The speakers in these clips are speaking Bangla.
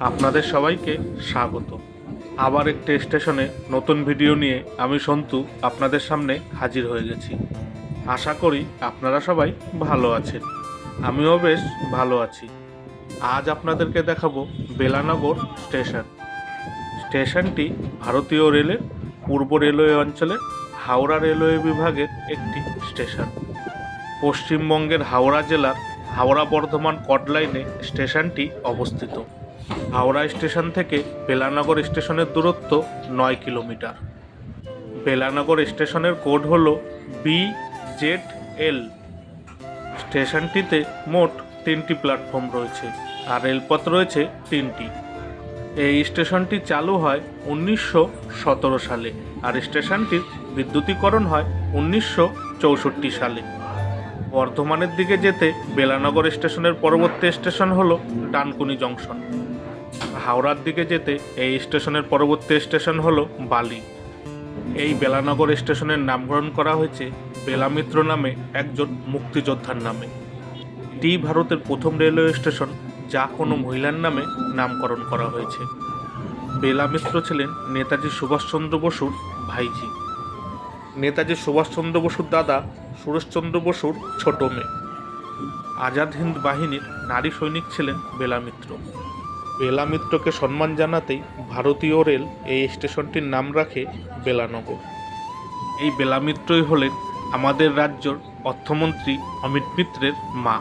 আপনাদের সবাইকে স্বাগত। আবার একটি স্টেশনে নতুন ভিডিও নিয়ে আমি সন্তু আপনাদের সামনে হাজির হয়ে গেছি। আশা করি আপনারা সবাই ভালো আছেন। আমিও বেশ ভালো আছি। আজ আপনাদেরকে দেখাবো বেলানগর স্টেশন। স্টেশনটি ভারতীয় রেলের পূর্ব রেলওয়ে অঞ্চলের হাওড়া রেলওয়ে বিভাগের একটি স্টেশন। পশ্চিমবঙ্গের হাওড়া জেলার হাওড়া বর্ধমান কট লাইনে স্টেশনটি অবস্থিত। হাওড়া স্টেশন থেকে বেলানগর স্টেশনের দূরত্ব নয় কিলোমিটার। বেলানগর স্টেশনের কোড হল বি জেড এল স্টেশনটিতে মোট তিনটি প্ল্যাটফর্ম রয়েছে আর রেলপথ রয়েছে তিনটি। এই স্টেশনটি চালু হয় উনিশশো সতেরো সালে আর স্টেশনটির বিদ্যুতীকরণ হয় উনিশশো চৌষট্টি সালে। বর্ধমানের দিকে যেতে বেলানগর স্টেশনের পরবর্তী স্টেশন হলো ডানকুনি জংশন। হাওড়ার দিকে যেতে এই স্টেশনের পরবর্তী স্টেশন হলো বালি। এই বেলানগর স্টেশনের নামকরণ করা হয়েছে বেলামিত্র নামে একজন মুক্তিযোদ্ধার নামে। এটি ভারতের প্রথম রেলওয়ে স্টেশন, যা কোনো মহিলার নামে নামকরণ করা হয়েছে। বেলামিত্র ছিলেন নেতাজি সুভাষচন্দ্র বসুর ভাইজি নেতাজি সুভাষচন্দ্র বসুর দাদা সুরেশচন্দ্র বসুর ছোট মেয়ে। আজাদ হিন্দ বাহিনীর নারী সৈনিক ছিলেন বেলামিত্র। বেলামিত্রকে সম্মান জানাতেই ভারতীয় রেল এই স্টেশনটির নাম রাখে বেলানগর। এই বেলামিত্রই হলেন আমাদের রাজ্যর অর্থমন্ত্রী অমিত মিত্রের মা।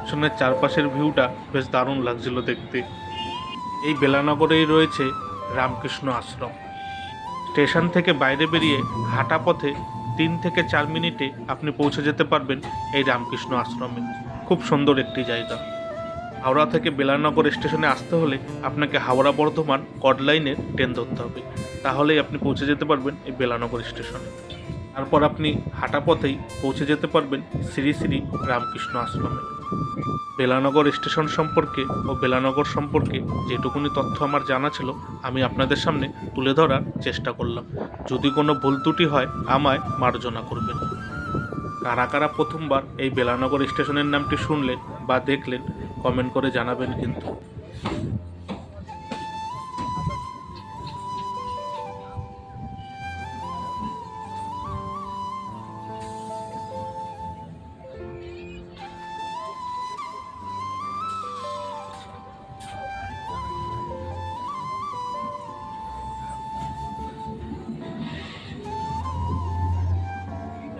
স্টেশনের চারপাশের ভিউটা বেশ দারুণ লাগছিল দেখতে। এই বেলানগরেই রয়েছে রামকৃষ্ণ আশ্রম। স্টেশন থেকে বাইরে বেরিয়ে হাঁটা পথে তিন থেকে চার মিনিটে আপনি পৌঁছে যেতে পারবেন এই রামকৃষ্ণ আশ্রমে। খুব সুন্দর একটি জায়গা। হাওড়া থেকে বেলানগর স্টেশনে আসতে হলে আপনাকে হাওড়া বর্ধমান কড লাইনের ট্রেন ধরতে হবে। তাহলেই আপনি পৌঁছে যেতে পারবেন এই বেলানগর স্টেশনে। তারপর আপনি হাঁটা পথেই পৌঁছে যেতে পারবেন শ্রী শ্রী রামকৃষ্ণ আশ্রমে। বেলানগর স্টেশন সম্পর্কে ও বেলানগর সম্পর্কে যেটুকুনি তথ্য আমার জানা ছিল, আমি আপনাদের সামনে তুলে ধরার চেষ্টা করলাম। যদি কোনো ভুল ত্রুটি হয়, আমায় মার্জনা করবেন। কারা কারা প্রথমবার এই বেলানগর স্টেশনের নামটি শুনলেন বা দেখলেন কমেন্ট করে জানাবেন কিন্তু।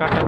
টাটা।